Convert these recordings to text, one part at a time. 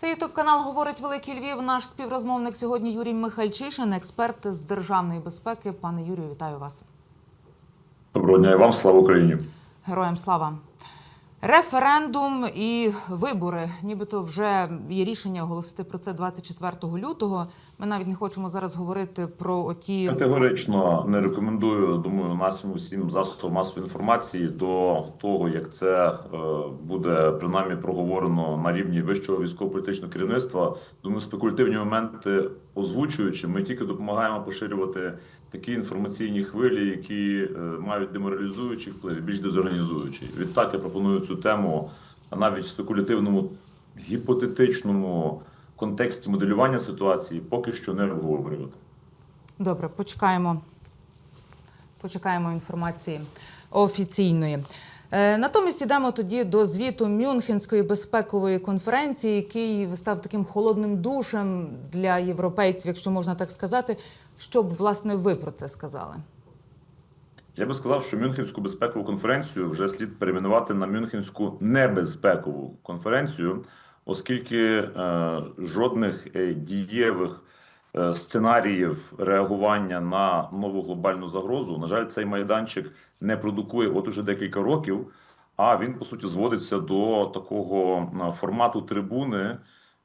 Це ютуб канал Говорить Великий Львів. Наш співрозмовник сьогодні Юрій Михальчишин, експерт з державної безпеки. Пане Юрію, вітаю вас. Доброго дня і вам, слава Україні. Героям слава. Референдум і вибори, нібито вже є рішення оголосити про це 24 лютого. Ми навіть не хочемо зараз говорити про оті Категорично не рекомендую. Думаю, нашим усім засобам масової інформації до того, як це е, буде принаймні проговорено на рівні вищого військово-політичного керівництва. Думаю, спекулятивні моменти озвучуючи, ми тільки допомагаємо поширювати такі інформаційні хвилі, які е, мають деморалізуючий вплив, більш дезорганізуючий. Відтак я пропоную цю тему навіть в спекулятивному гіпотетичному контексті моделювання ситуації поки що не обговорювати. Добре, почекаємо. Почекаємо інформації офіційної. Е, Натомість йдемо тоді до звіту Мюнхенської безпекової конференції, який став таким холодним душем для європейців, якщо можна так сказати. Щоб власне ви про це сказали? Я би сказав, що Мюнхенську безпекову конференцію вже слід перейменувати на Мюнхенську небезпекову конференцію, оскільки е, жодних е, дієвих сценаріїв реагування на нову глобальну загрозу, на жаль, цей майданчик не продукує от уже декілька років. А він по суті зводиться до такого е, формату трибуни,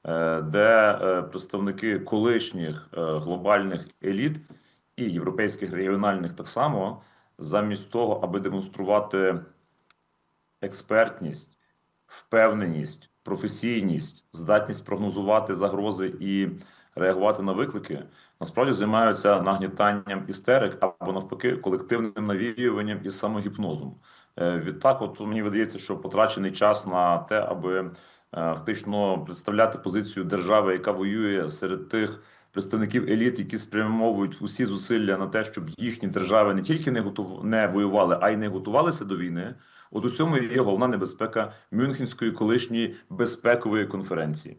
е, де е, представники колишніх е, глобальних еліт і європейських регіональних так само, замість того, аби демонструвати експертність, впевненість, професійність, здатність прогнозувати загрози і реагувати на виклики, насправді займаються нагнітанням істерик або навпаки колективним навіюванням і самогіпнозом. Е, Відтак, от мені видається, що потрачений час на те, аби е, фактично представляти позицію держави, яка воює серед тих представників еліт, які спрямовують усі зусилля на те, щоб їхні держави не тільки не готов... не воювали, а й не готувалися до війни. От у цьому є головна небезпека Мюнхенської колишньої безпекової конференції.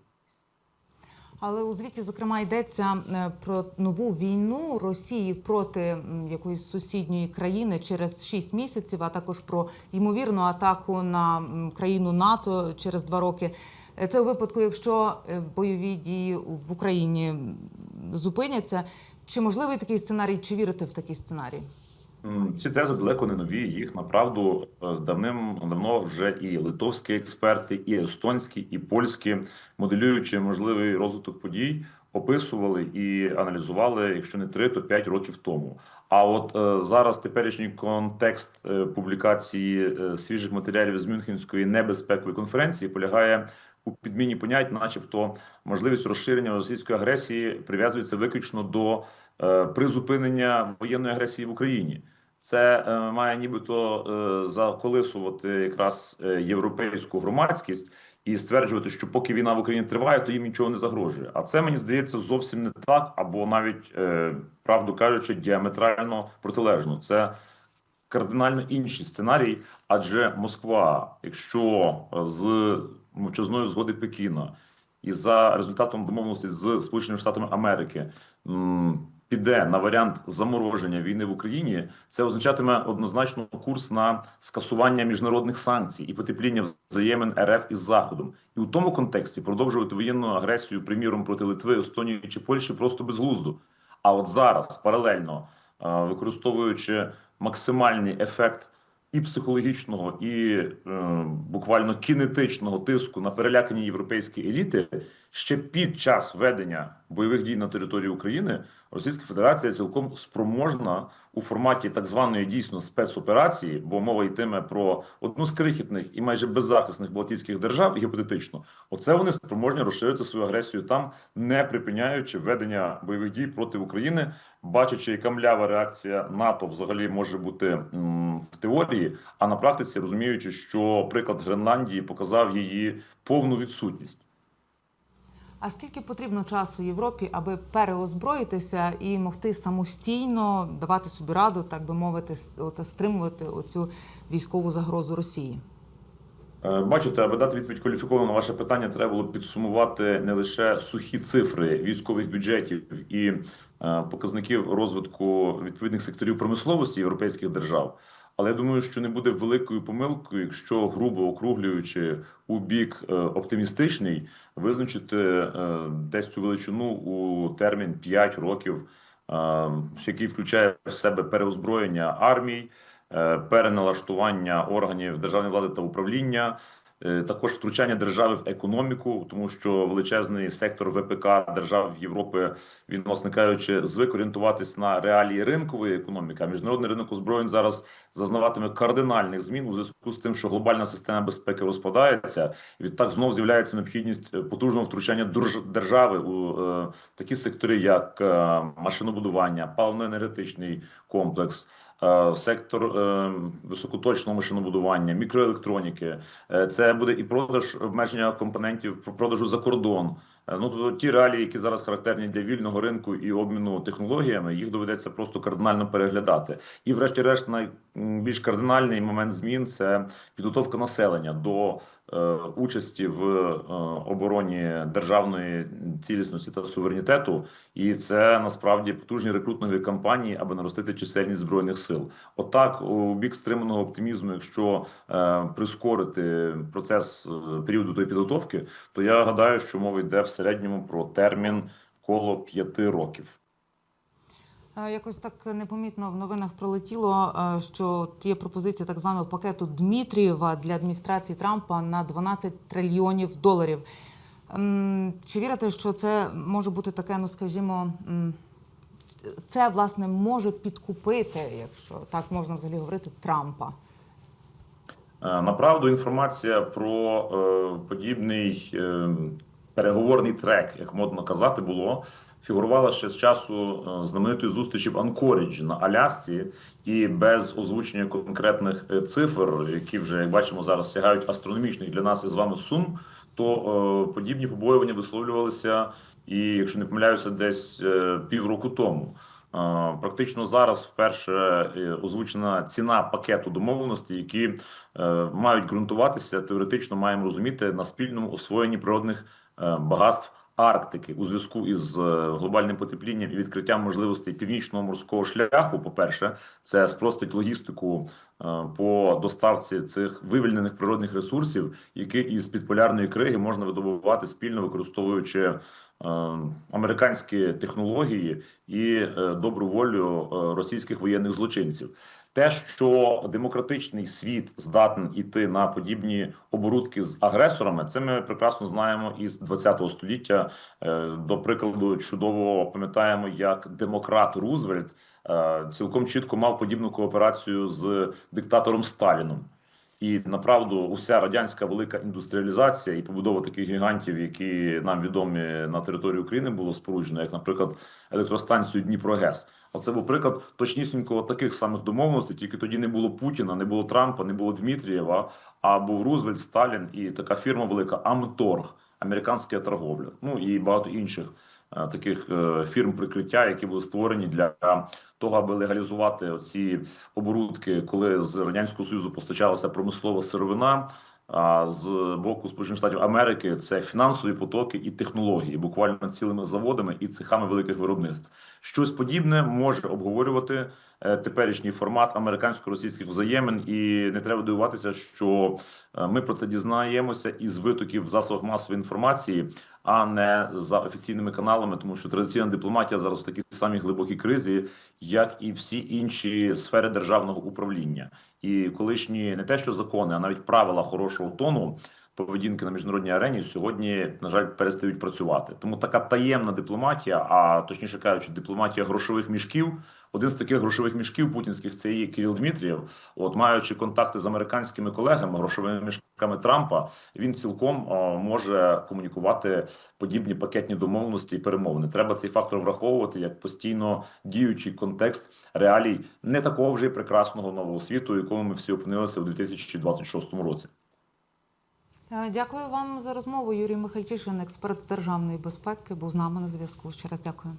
Але у звіті, зокрема, йдеться е, про нову війну Росії проти якоїсь сусідньої країни через 6 місяців, а також про ймовірну атаку на країну НАТО через два роки. Е, Це у випадку, якщо е, бойові дії в Україні зупиняться. Чи можливий такий сценарій? Чи вірите в такий сценарій? Ці тези далеко не нові. Їх направду е, давним давно вже і литовські експерти, і естонські, і польські, моделюючи можливий розвиток подій, описували і аналізували, якщо не три, то п'ять років тому. А от е, зараз теперішній контекст е, публікації е, свіжих матеріалів з Мюнхенської небезпекової конференції полягає у підміні понять, начебто, можливість розширення російської агресії прив'язується виключно до е, призупинення воєнної агресії в Україні. Це е, має нібито е, заколисувати якраз е, європейську громадськість і стверджувати, що поки війна в Україні триває, то їм нічого не загрожує. А це мені здається зовсім не так, або навіть е, правду кажучи, діаметрально протилежно. Це кардинально інший сценарій, адже Москва, якщо е, з мовчазної згоди Пекіна і за результатом домовленості з Сполученими Штатами Америки піде на варіант замороження війни в Україні, це означатиме однозначно курс на скасування міжнародних санкцій і потепління взаємин РФ із Заходом. І у тому контексті продовжувати воєнну агресію, приміром проти Литви, Естонії чи Польщі просто безглуздо. А от зараз паралельно е, використовуючи максимальний ефект і психологічного, і е, буквально кінетичного тиску на перелякані європейські еліти, ще під час ведення бойових дій на території України Російська Федерація цілком спроможна у форматі так званої дійсно спецоперації, бо мова йтиме про одну з крихітних і майже беззахисних Балтійських держав, гіпотетично, оце вони спроможні розширити свою агресію там, не припиняючи ведення бойових дій проти України, бачачи, яка млява реакція НАТО взагалі може бути в теорії, а на практиці розуміючи, що приклад Гренландії показав її повну відсутність. А скільки потрібно часу Європі, аби переозброїтися і могти самостійно давати собі раду, так би мовити, от, стримувати оцю військову загрозу Росії? Е, Бачите, аби дати відповідь кваліфіковано на ваше питання, треба було підсумувати не лише сухі цифри військових бюджетів і е, показників розвитку відповідних секторів промисловості європейських держав, Але я думаю, що не буде великою помилкою, якщо грубо округлюючи у бік е, оптимістичний, визначити е, десь цю величину у термін 5 років, е, який включає в себе переозброєння армій, переналаштування органів державної влади та управління. Е, Також втручання держави в економіку, тому що величезний сектор ВПК держав Європи він, власне кажучи, звик орієнтуватись на реалії ринкової економіки. А міжнародний ринок озброєнь зараз зазнаватиме кардинальних змін у зв'язку з тим, що глобальна система безпеки розпадається. І відтак знов з'являється необхідність е, потужного втручання держави у е, такі сектори, як е, машинобудування, паливно-енергетичний комплекс. Е, Сектор е, високоточного машинобудування, мікроелектроніки, Е, це буде і продаж обмеження компонентів про- продажу за кордон. Е, Ну тобто ті реалії, які зараз характерні для вільного ринку і обміну технологіями, їх доведеться просто кардинально переглядати. І, врешті-решт, найбільш кардинальний момент змін це підготовка населення до е, участі в е, обороні державної цілісності та суверенітету. І це насправді потужні рекрутингові кампанії, аби наростити чисельність збройних сил. Отак, у бік стриманого оптимізму, якщо е, прискорити процес е, періоду тої підготовки, то я гадаю, що мова йде в середньому про термін коло п'яти років. Е, Якось так непомітно в новинах пролетіло, е, що є пропозиція так званого пакету Дмитрієва для адміністрації Трампа на 12 трильйонів доларів. Чи вірите, що це може бути таке, ну скажімо, це власне може підкупити, якщо так можна взагалі говорити, Трампа? Е, Направду інформація про е, подібний е, переговорний трек, як модно казати, було фігурувала ще з часу е, знаменитої зустрічі в Анкоріджі на Алясці, і без озвучення конкретних е, цифр, які вже як бачимо зараз сягають астрономічних для нас із вами сум, то е, подібні побоювання висловлювалися, і якщо не помиляюся, десь е, півроку тому. Е, Практично зараз вперше озвучена ціна пакету домовленостей, які мають ґрунтуватися теоретично, маємо розуміти на спільному освоєнні природних багатств Арктики у зв'язку із е, глобальним потеплінням і відкриттям можливостей північного морського шляху. По перше, це спростить логістику е, по доставці цих вивільнених природних ресурсів, які із підполярної криги можна видобувати спільно використовуючи е, американські технології і е, добру волю е, російських воєнних злочинців. Те, що демократичний світ здатен іти на подібні оборудки з агресорами, це ми прекрасно знаємо із 20 століття. Е, До прикладу, чудово пам'ятаємо, як демократ Рузвельт е, цілком чітко мав подібну кооперацію з диктатором Сталіном. І направду уся радянська велика індустріалізація і побудова таких гігантів, які нам відомі на території України, було споруджено, як, наприклад, електростанцію Дніпрогес. Оце був приклад точнісінько таких самих домовленостей. Тільки тоді не було Путіна, не було Трампа, не було Дмитрієва, а був Рузвельт, Сталін і така фірма велика Амторг, американська торговля. Ну і багато інших е, таких е, фірм прикриття, які були створені для того, аби легалізувати оці оборудки, коли з радянського союзу постачалася промислова сировина. А з боку Сполучених Штатів Америки це фінансові потоки і технології, буквально цілими заводами і цехами великих виробництв. Щось подібне може обговорювати е, теперішній формат американсько-російських взаємин, і не треба дивуватися, що е, ми про це дізнаємося із витоків в засобах масової інформації, а не за офіційними каналами, тому що традиційна дипломатія зараз в такій самій глибокій кризі, як і всі інші сфери державного управління. І колишні не те, що закони, а навіть правила хорошого тону поведінки на міжнародній арені сьогодні, на жаль, перестають працювати. Тому така таємна дипломатія, а точніше кажучи, дипломатія грошових мішків. Один з таких грошових мішків путінських це є Кирил Дмитрієв. От маючи контакти з американськими колегами, грошовими мішками Трампа, він цілком о, може комунікувати подібні пакетні домовленості і перемовини. Треба цей фактор враховувати як постійно діючий контекст реалій не такого вже прекрасного нового світу, якому ми всі опинилися у 2026 році. Е, Дякую вам за розмову. Юрій Михальчишин, експерт з державної безпеки, був з нами на зв'язку. Ще раз дякую.